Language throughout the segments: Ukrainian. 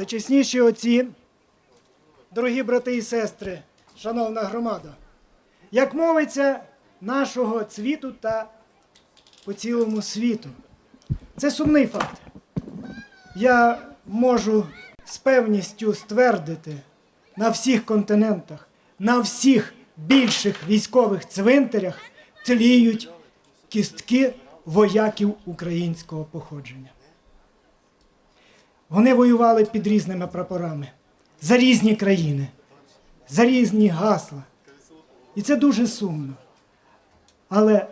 Всечесніші отці, дорогі брати і сестри, шановна громада, як мовиться нашого цвіту та по цілому світу. Це сумний факт. Я можу з певністю ствердити на всіх континентах, на всіх більших військових цвинтарях тліють кістки вояків українського походження. Вони воювали під різними прапорами за різні країни, за різні гасла. І це дуже сумно. Але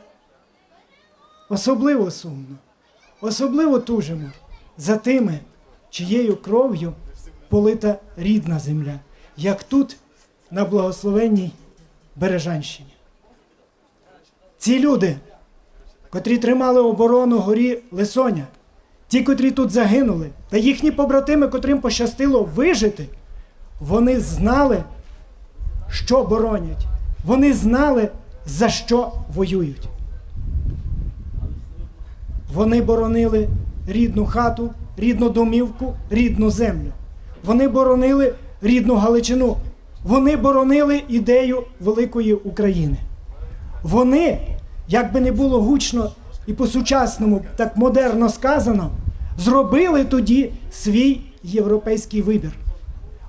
особливо сумно, особливо тужимо за тими, чиєю кров'ю полита рідна земля, як тут, на благословенній Бережанщині. Ці люди, котрі тримали оборону горі Лисоня, ті, котрі тут загинули, та їхні побратими, котрим пощастило вижити, вони знали, що боронять. Вони знали, за що воюють. Вони боронили рідну хату, рідну домівку, рідну землю. Вони боронили рідну Галичину. Вони боронили ідею великої України. Вони, як би не було гучно і по-сучасному, так модерно сказано, зробили тоді свій європейський вибір.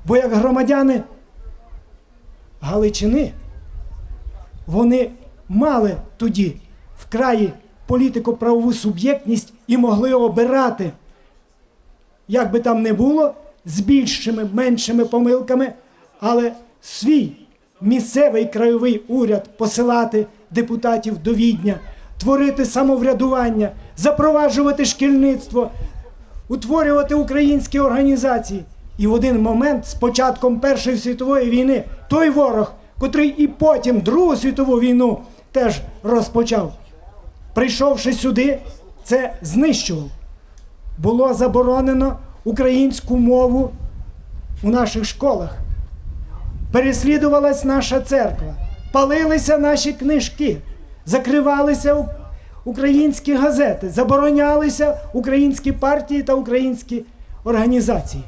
Бо як громадяни Галичини, вони мали тоді в краї політико-правову суб'єктність і могли обирати, як би там не було, з більшими, меншими помилками, але свій місцевий краєвий уряд посилати депутатів до Відня, творити самоврядування, запроваджувати шкільництво, утворювати українські організації. І в один момент з початком Першої світової війни той ворог, котрий і потім Другу світову війну теж розпочав, прийшовши сюди, це знищував. Було заборонено українську мову у наших школах. Переслідувалась наша церква, палилися наші книжки, закривалися українські газети, заборонялися українські партії та українські організації.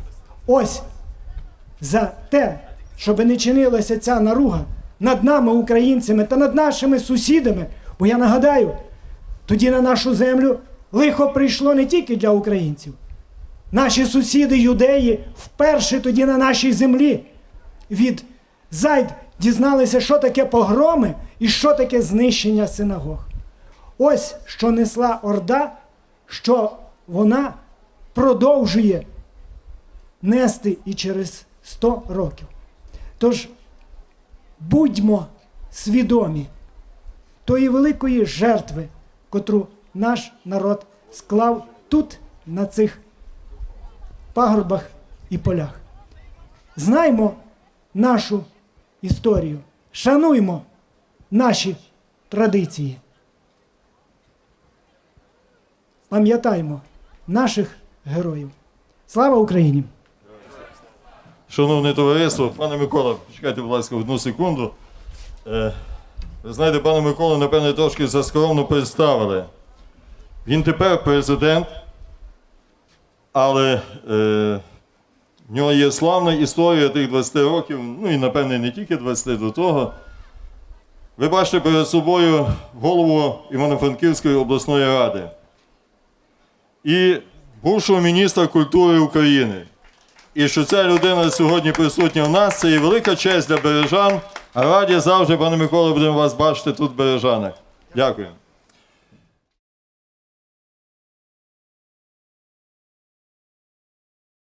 Ось за те, щоб не чинилася ця наруга над нами, українцями, та над нашими сусідами. Бо я нагадаю, тоді на нашу землю лихо прийшло не тільки для українців. Наші сусіди, юдеї, вперше тоді на нашій землі від зайд дізналися, що таке погроми і що таке знищення синагог. Ось що несла Орда, що вона продовжує нести і через 100 років. Тож будьмо свідомі тої великої жертви, котру наш народ склав тут, на цих пагорбах і полях. Знаймо нашу історію, шануймо наші традиції. Пам'ятаймо наших героїв. Слава Україні! Шановне товариство, пане Микола, почекайте, будь ласка, одну секунду. Е, ви знаєте, пане Микола, напевне, трошки заскромно представили. Він тепер президент, але е, в нього є славна історія тих 20 років, ну і напевне не тільки 20 до того. Ви бачите перед собою голову Івано-Франківської обласної ради і бувшого міністра культури України. І що ця людина сьогодні присутня в нас, це є велика честь для бережан. А раді завжди, пане Миколе, будемо вас бачити тут в бережанах. Дякую.